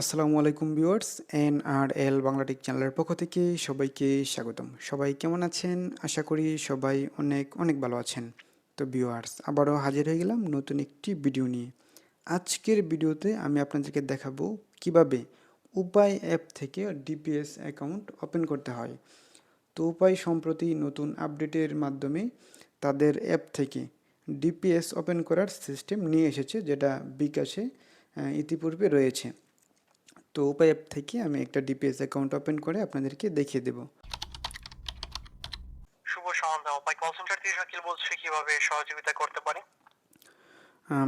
আসসালামু আলাইকুম viewers N আর এল বাংলাটিক চ্যানেলের পক্ষ থেকে সবাইকে স্বাগতম। সবাই কেমন আছেন? আশা করি সবাই অনেক অনেক ভালো আছেন। তো ভিউয়ার্স, আবারও হাজির হয়ে গেলাম নতুন একটি ভিডিও নিয়ে। আজকের ভিডিওতে আমি আপনাদেরকে দেখাবো কীভাবে উপায় অ্যাপ থেকে ডিপিএস অ্যাকাউন্ট ওপেন করতে হয়। তো উপায় সম্প্রতি নতুন আপডেটের মাধ্যমে তাদের অ্যাপ থেকে ডিপিএস ওপেন করার সিস্টেম নিয়ে এসেছে, যেটা বিকাশে ইতিপূর্বে রয়েছে। তো উপায় অ্যাপ থেকে আমি একটা ডিপিএস অ্যাকাউন্ট ওপেন করে আপনাদেরকে দেখিয়ে দেব। শুভ সন্ধ্যা। উপায় কল সেন্টার থেকে শাকিল বলছি কীভাবে সহযোগিতা করতে পারি?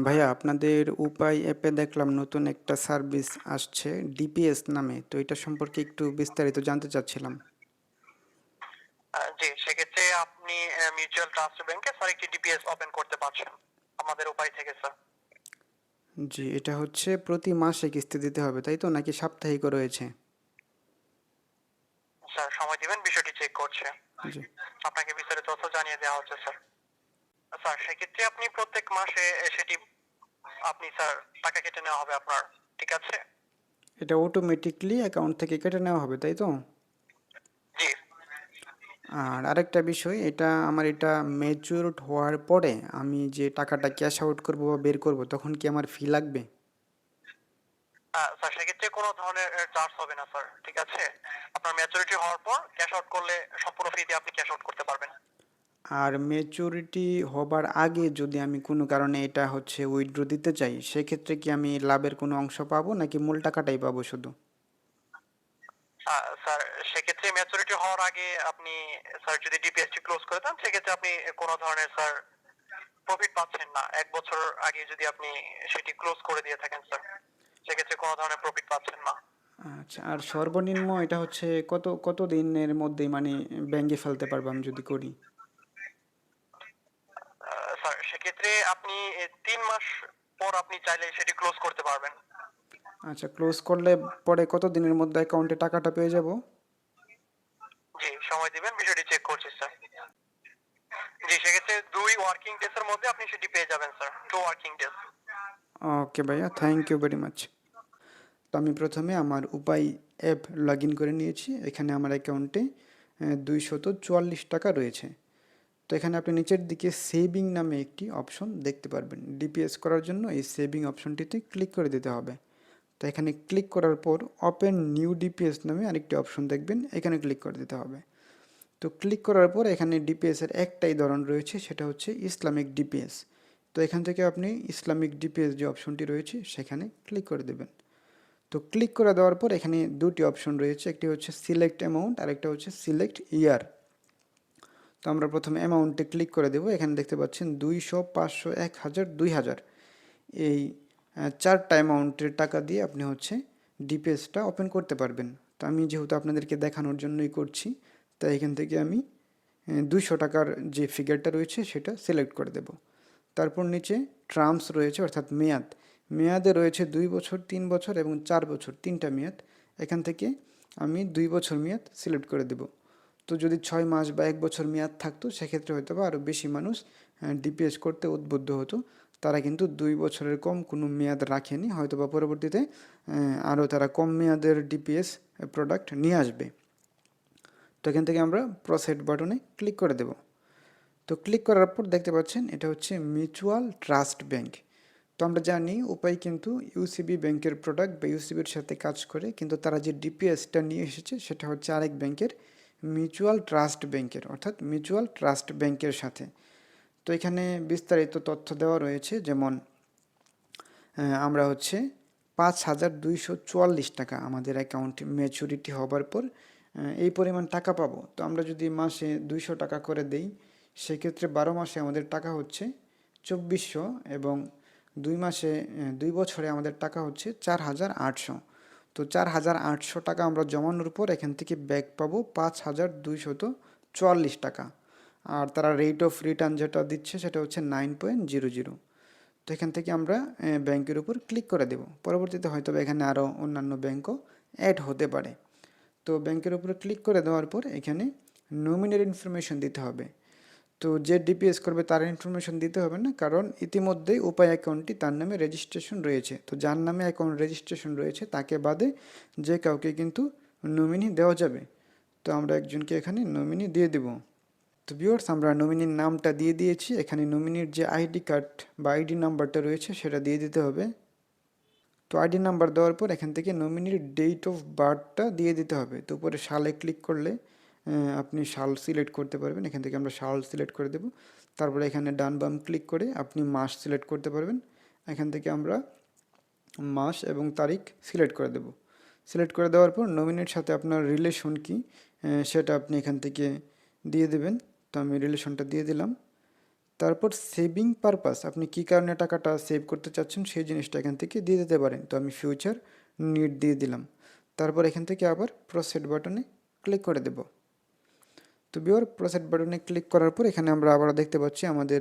ভাইয়া আপনাদের উপায় অ্যাপে দেখলাম নতুন একটা সার্ভিস আসছে ডিপিএস নামে। তো এটা সম্পর্কে একটু বিস্তারিত জানতে চাচ্ছিলাম। জি সেক্ষেত্রে আপনি মিউচুয়াল ট্রাস্ট ব্যাংকে স্যার একটি ডিপিএস ওপেন করতে পারছেন। আমাদের উপায় থেকে স্যার জি এটা হচ্ছে প্রতি মাসে কিস্তি দিতে হবে তাই তো? নাকি সাপ্তাহিকও রয়েছে? স্যার সময় দিবেন? বিষয়টি চেক করছে। জি। আপনাকে বিস্তারিত তথ্য জানিয়ে দেওয়া হচ্ছে স্যার। স্যার সেক্ষেত্রে আপনি প্রত্যেক মাসে সেটি আপনি স্যার টাকা কেটে নেওয়া হবে আপনার ঠিক আছে? এটা অটোমেটিকলি অ্যাকাউন্ট থেকে কেটে নেওয়া হবে তাই তো? আর আরেকটা বিষয় এটা আমার এটা ম্যাচিউরড হওয়ার পরে আমি যে টাকাটা ক্যাশ আউট করব বা বের করব তখন কি আমার ফি লাগবে? স্যার সেক্ষেত্রে কোনো ধরনের চার্জ হবে না স্যার ঠিক আছে? আপনার ম্যাচুরিটি হওয়ার পর ক্যাশ আউট করলে সম্পূর্ণ ফি দিয়ে আপনি ক্যাশ আউট করতে পারবেন। আর ম্যাচুরিটি হবার আগে যদি আমি কোনো কারণে এটা হচ্ছে উইথড্র দিতে চাই সেক্ষেত্রে কি আমি লাভের কোনো অংশ পাবো নাকি মূল টাকাটাই পাবো শুধু? স্যার সেক্ষেত্রে ম্যাচুরিটি হওয়ার আগে আপনি স্যার যদি ডিপিএসটি ক্লোজ করে দেন সেক্ষেত্রে আপনি কোনো ধরনের স্যার প্রফিট পাচ্ছেন না। এক বছর আগে যদি আপনি সেটি ক্লোজ করে দিয়ে থাকেন স্যার সেক্ষেত্রে কোনো ধরনের প্রফিট পাচ্ছেন না। আচ্ছা আর সর্বনিম্ন এটা হচ্ছে কত কত দিনের মধ্যেই মানে ব্যাঙ্কে ফেলতে পারব আমি যদি করি? স্যার সেক্ষেত্রে আপনি তিন মাস পর আপনি চাইলে সেটি ক্লোজ করতে পারবেন। আচ্ছা ক্লোজ করলে পরে কত দিনের মধ্যে অ্যাকাউন্টে টাকাটা পেয়ে যাব? জি সময় দিবেন বিষয়টি চেক করছি স্যার জি সেক্ষেত্রে দুই ওয়ার্কিং ডেজ এর মধ্যে আপনি সেটি পেয়ে যাবেন sir two working days okay ভাইয়া থ্যাংক ইউ ভেরি মাচ তো আমি প্রথমে আমার উপায় অ্যাপ লগ ইন করে নিয়েছি। এখানে আমার অ্যাকাউন্টে দুইশত চুয়াল্লিশ টাকা রয়েছে। তো এখানে আপনি নিচের দিকে সেভিং নামে একটি অপশন দেখতে পারবেন। ডিপিএস করার জন্য এই সেভিং অপশনটিতে ক্লিক করে দিতে হবে। তো এখানে ক্লিক করার পর ওপেন নিউ ডিপিএস নামে আরেকটি অপশন দেখবেন, এখানে ক্লিক করে দিতে হবে। তো ক্লিক করার পর এখানে ডিপিএসের একটাই ধরন রয়েছে, সেটা হচ্ছে ইসলামিক ডিপিএস তো এখান থেকে আপনি ইসলামিক ডিপিএস যে অপশনটি রয়েছে, সেখানে ক্লিক করে দেবেন। তো ক্লিক করে দেওয়ার পর এখানে দুটি অপশন রয়েছে, একটি হচ্ছে সিলেক্ট অ্যামাউন্ট আর একটা হচ্ছে সিলেক্ট ইয়ার তো আমরা প্রথমে অ্যামাউন্টে ক্লিক করে দেবো, এখানে দেখতে পাচ্ছেন দুইশো পাঁচশো এক হাজার দুই হাজার। এই চারটা অ্যামাউন্টের টাকা দিয়ে আপনি হচ্ছে ডিপিএসটা ওপেন করতে পারবেন। তো আমি যেহেতু আপনাদেরকে দেখানোর জন্যই করছি তাই এখান থেকে আমি দুইশো টাকার যে ফিগারটা রয়েছে সেটা সিলেক্ট করে দেব। তারপর নিচে ট্রামস রয়েছে, অর্থাৎ মেয়াদ। মেয়াদে রয়েছে দুই বছর, তিন বছর এবং চার বছর, তিনটা মেয়াদ। এখান থেকে আমি দুই বছর মেয়াদ সিলেক্ট করে দেব। তো যদি ছয় মাস বা এক বছর মেয়াদ থাকতো, সেক্ষেত্রে হয়তো বা আরও বেশি মানুষ ডিপিএস করতে উদ্বুদ্ধ হতো। তারা কিন্তু দুই বছরের কম কোনো মেয়াদ রাখেনি হয়তো বা পরবর্তীতে আরও তারা কম মেয়াদের ডিপিএস প্রোডাক্ট নিয়ে আসবে। তো এখান থেকে আমরা প্রসেড বাটনে ক্লিক করে দেব। তো ক্লিক করার পর দেখতে পাচ্ছেন এটা হচ্ছে মিউচুয়াল ট্রাস্ট ব্যাংক তো আমরা জানি উপায় কিন্তু ইউসিবি ব্যাংকের প্রোডাক্ট বা ইউসিবির সাথে কাজ করে, কিন্তু তারা যে ডিপিএসটা নিয়ে এসেছে সেটা হচ্ছে আরেক ব্যাংকের মিউচুয়াল ট্রাস্ট ব্যাংকের অর্থাৎ মিউচুয়াল ট্রাস্ট ব্যাংকের সাথে। তো এখানে বিস্তারিত তথ্য দেওয়া রয়েছে, যেমন আমরা হচ্ছে পাঁচ হাজার দুইশো চুয়াল্লিশ টাকা আমাদের অ্যাকাউন্ট ম্যাচুরিটি হবার পর এই পরিমাণ টাকা পাবো। তো আমরা যদি মাসে দুইশো টাকা করে দেই, সেক্ষেত্রে বারো মাসে আমাদের টাকা হচ্ছে চব্বিশশো এবং দুই মাসে দুই বছরে আমাদের টাকা হচ্ছে চার হাজার আটশো। তো চার হাজার আটশো টাকা আমরা জমানোর পর এখান থেকে ব্যাক পাবো পাঁচ হাজার দুইশত চুয়াল্লিশ টাকা। আর তারা রেট অফ রিটার্ন যেটা দিচ্ছে সেটা হচ্ছে নাইন পয়েন্ট জিরো জিরো তো এখান থেকে আমরা ব্যাংকের উপর ক্লিক করে দেব। পরবর্তীতে হয়তো এখানে আরও অন্যান্য ব্যাংকও অ্যাড হতে পারে। তো ব্যাংকের উপরে ক্লিক করে দেওয়ার পর এখানে নমিনের ইনফরমেশন দিতে হবে। তো যে ডিপিএস করবে তার ইনফরমেশন দিতে হবে না, কারণ ইতিমধ্যেই উপায় অ্যাকাউন্টটি তার নামে রেজিস্ট্রেশন রয়েছে। তো যার নামে অ্যাকাউন্ট রেজিস্ট্রেশন রয়েছে, তাকে বাদে যে কাউকে কিন্তু নমিনি দেওয়া যাবে। তো আমরা একজনকে এখানে নমিনি দিয়ে দেব। তো ভিউয়ার্স আমরা নমিনির নামটা দিয়ে দিয়েছি। এখানে নমিনির যে আইডি কার্ড বা আইডি নাম্বারটা রয়েছে, সেটা দিয়ে দিতে হবে। তো আইডি নাম্বার দেওয়ার পর এখান থেকে নমিনির ডেট অফ বার্থটা দিয়ে দিতে হবে। তো উপরে সালে ক্লিক করলে আপনি সাল সিলেক্ট করতে পারবেন। এখান থেকে আমরা সাল সিলেক্ট করে দেব। তারপরে এখানে ডান বাম ক্লিক করে আপনি মাস সিলেক্ট করতে পারবেন। এখান থেকে আমরা মাস এবং তারিখ সিলেক্ট করে দেব। সিলেক্ট করে দেওয়ার পর নমিনির সাথে আপনার রিলেশন কি সেটা আপনি এখান থেকে দিয়ে দেবেন। তো আমি রিলেশনটা দিয়ে দিলাম। তারপর সেভিং পারপাস আপনি কী কারণে টাকাটা সেভ করতে চাচ্ছেন সেই জিনিসটা এখান থেকে দিয়ে দিতে পারেন। তো আমি ফিউচার নিড দিয়ে দিলাম। তারপর এখান থেকে আবার প্রসেড বাটনে ক্লিক করে দেব। তো বিওর প্রসেড বাটনে ক্লিক করার পর এখানে আমরা আবার দেখতে পাচ্ছি আমাদের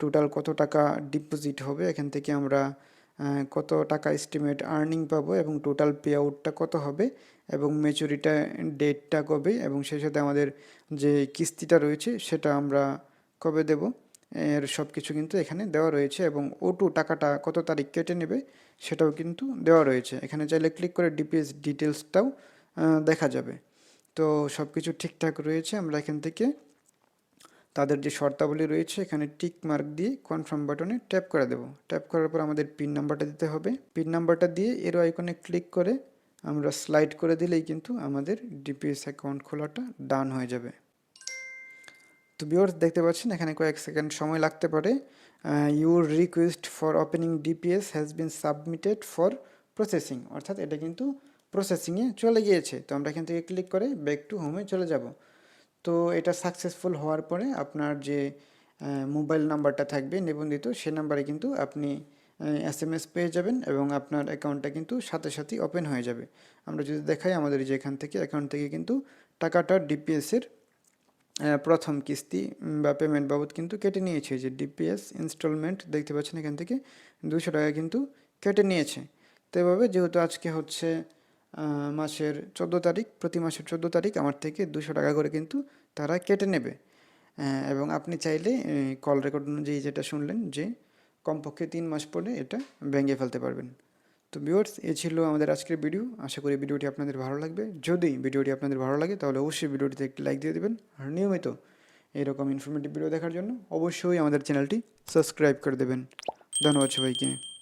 টোটাল কত টাকা ডিপোজিট হবে। এখান থেকে আমরা কত টাকা এস্টিমেট আর্নিং পাবো এবং টোটাল পে আউটটা কত হবে এবং মেচুরিটা ডেটটা কবে এবং সেই সাথে আমাদের যে কিস্তিটা রয়েছে সেটা আমরা কবে দেব, এর সব কিছু কিন্তু এখানে দেওয়া রয়েছে এবং ওটু টাকাটা কত তারিখ কেটে নেবে সেটাও কিন্তু দেওয়া রয়েছে। এখানে চাইলে ক্লিক করে ডিপিএস ডিটেলসটাও দেখা যাবে। তো সব কিছু ঠিকঠাক রয়েছে, আমরা এখান থেকে তাদের যে শর্তাবলী রয়েছে এখানে টিক মার্ক দিয়ে কনফার্ম বাটনে ট্যাপ করে দেব। ট্যাপ করার পর আমাদের পিন নাম্বারটা দিতে হবে। পিন নাম্বারটা দিয়ে এর আইকনে ক্লিক করে আমরা স্লাইড করে দিলেই কিন্তু আমাদের ডিপিএস অ্যাকাউন্ট খোলাটা ডান হয়ে যাবে। তো ভিউয়ার্স দেখতে পাচ্ছেন, এখানে কয়েক সেকেন্ড সময় লাগতে পারে। Your request for opening DPS has been submitted for processing অর্থাৎ এটা কিন্তু প্রসেসিংয়ে চলে গিয়েছে। তো আমরা এখান থেকে ক্লিক করে ব্যাক টু হোমে চলে যাব। তো এটা সাকসেসফুল হওয়ার পরে আপনার যে মোবাইল নাম্বারটা থাকবে নিবন্ধিত, সে নাম্বারে কিন্তু আপনি এস এম এস পেয়ে যাবেন এবং আপনার অ্যাকাউন্টটা কিন্তু সাথে সাথেই ওপেন হয়ে যাবে। আমরা যদি দেখাই আমাদের যে এখান থেকে অ্যাকাউন্ট থেকে কিন্তু টাকাটা ডিপিএসের প্রথম কিস্তি বা পেমেন্ট বাবদ কিন্তু কেটে নিয়েছে। যে ডিপিএস ইনস্টলমেন্ট দেখতে পাচ্ছেন এখান থেকে দুশো টাকা কিন্তু কেটে নিয়েছে। তো এভাবে যেহেতু আজকে হচ্ছে মাসের চোদ্দ তারিখ, প্রতি মাসের চোদ্দ তারিখ আমার থেকে দুশো টাকা করে কিন্তু তারা কেটে নেবে। এবং আপনি চাইলে কল রেকর্ড অনুযায়ী যেটা শুনলেন যে কমপক্ষে তিন মাস পরে এটা ভেঙে ফেলতে পারবেন। তো ভিউয়ার্স এ ছিল আমাদের আজকের ভিডিও আশা করি ভিডিওটি আপনাদের ভালো লাগবে। যদি ভিডিওটি আপনাদের ভালো লাগে, তাহলে অবশ্যই ভিডিওটিতে একটি লাইক দিয়ে দেবেন। আর নিয়মিত এরকম ইনফরমেটিভ ভিডিও দেখার জন্য অবশ্যই আমাদের চ্যানেলটি সাবস্ক্রাইব করে দেবেন। ধন্যবাদ সবাইকে।